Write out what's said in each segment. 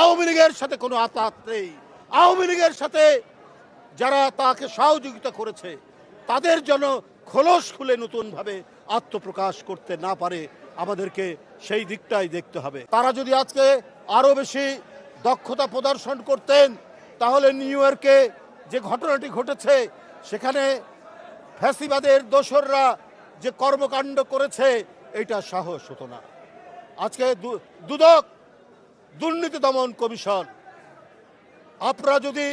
আওয়ামী লীগের সাথে কোনো আতাত নেই। আওয়ামী লীগের সাথে যারা তাকে সহযোগিতা করেছে, তাদের জন্য খোলস খুলে নতুনভাবে আত্মপ্রকাশ করতে না পারে, আমাদেরকে সেই দিকটাই দেখতে হবে। তারা যদি আজকে আরও বেশি দক্ষতা প্রদর্শন করতেন, তাহলে নিউ ইয়র্কে যে ঘটনাটি ঘটেছে, সেখানে ফ্যাসিবাদের দোসররা যে কর্মকাণ্ড করেছে, এটা সাহস হতো না। আজকে দুদক দুর্নীতি দমন কমিশন। আপনারা যদি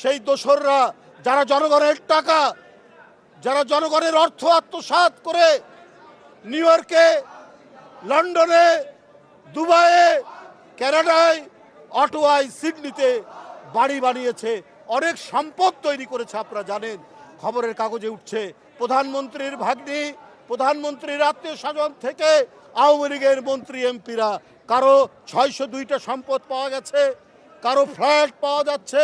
সেই দোসররা, যারা জনগণের টাকা, যারা জনগণের অর্থ আত্মসাৎ করে নিউ ইয়র্কে, লন্ডনে, দুবাইয়ে কানাডায় অটোয়ায়, সিডনিতে বাড়ি বানিয়েছে, অনেক সম্পদ তৈরি করেছে, আপনারা জানেন। খবরের কাগজে উঠছে, প্রধানমন্ত্রীর ভাগ্নি, প্রধানমন্ত্রীর আত্মীয় স্বজন থেকে আওয়ামী লীগের মন্ত্রী এমপিরা কারও ছয়শো দুইটা সম্পদ পাওয়া গেছে, কারও ফ্ল্যাট পাওয়া যাচ্ছে,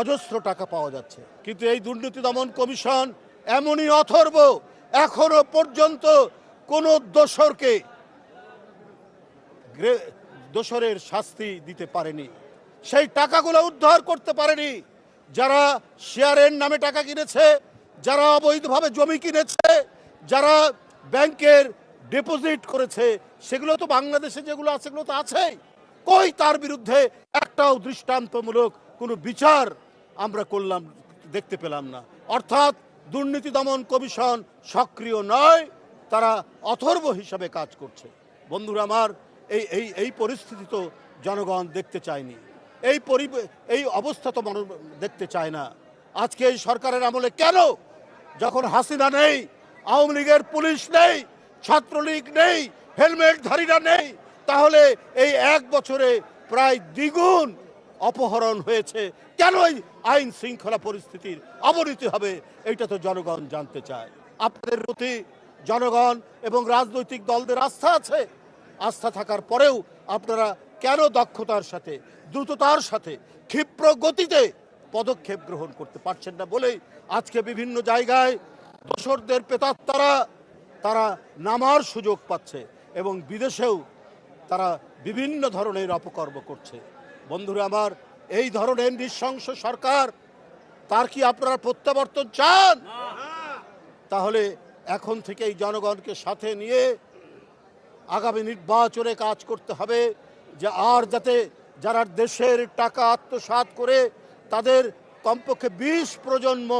অজস্র টাকা পাওয়া যাচ্ছে। কিন্তু এই দুর্নীতি দমন কমিশন এমনই অথর্ব এখনও পর্যন্ত কোনো দোসরকে দোসরের শাস্তি দিতে পারেনি। সেই টাকাগুলো উদ্ধার করতে পারেনি যারা শেয়ারের নামে টাকা কিনেছে, যারা অবৈধভাবে জমি কিনেছে, যারা ব্যাংকের ডিপোজিট করেছে, সেগুলো তো বাংলাদেশে যেগুলো আছে, সেগুলো তো আছেই। কই তার বিরুদ্ধে একটাও দৃষ্টান্তমূলক কোনো বিচার আমরা করলাম, দেখতে পেলাম না। অর্থাৎ দুর্নীতি দমন কমিশন সক্রিয় নয়, তারা অথর্ব হিসাবে কাজ করছে। বন্ধুরা আমার, এই এই এই পরিস্থিতি তো জনগণ দেখতে চায়নি। এই পরি, এই অবস্থা তো মানুষ দেখতে চায় না। আজকে এই সরকারের আমলে কেন? যখন হাসিনা নেই, আওয়ামী লীগের পুলিশ নেই ছাত্রলীগ নেই হেলমেটধারীরা নেই, তাহলে এই এক বছরে প্রায় দ্বিগুণ অপহরণ হয়েছে। কেন এই আইন শৃঙ্খলা পরিস্থিতির অবনতি হবে এটা তো জনগণ জানতে চায়। আপনাদের প্রতি জনগণ এবং রাজনৈতিক দলদের আস্থা আছে। আস্থা থাকার পরেও আপনারা কেন দক্ষতার সাথে, দ্রুততার সাথে, ক্ষিপ্র গতিতে পদক্ষেপ গ্রহণ করতে পারছেন না বলেই আজকে বিভিন্ন জায়গায় দোসরদের পেতাত্তারা তারা নামার সুযোগ পাচ্ছে এবং বিদেশেও তারা বিভিন্ন ধরনের অপকর্ম করছে। বন্ধুরা আমার এই ধরনের নৃশংস সরকার তার কি আপনারা প্রত্যাবর্তন চান? তাহলে এখন থেকেই জনগণকে সাথে নিয়ে আগামী নির্বাচনে কাজ করতে হবে যে আর যাতে যারা দেশের টাকা আত্মসাৎ করে তাদের কমপক্ষে বিশ প্রজন্ম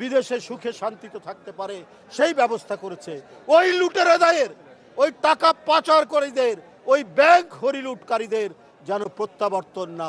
বিদেশে সুখে শান্তিতে থাকতে পারে, সেই ব্যবস্থা করেছে। ওই লুটের আদায়ের ওই টাকা পাচারকারীদের, ওই ব্যাংক হরিলুটকারীদের যেন প্রত্যাবর্তন না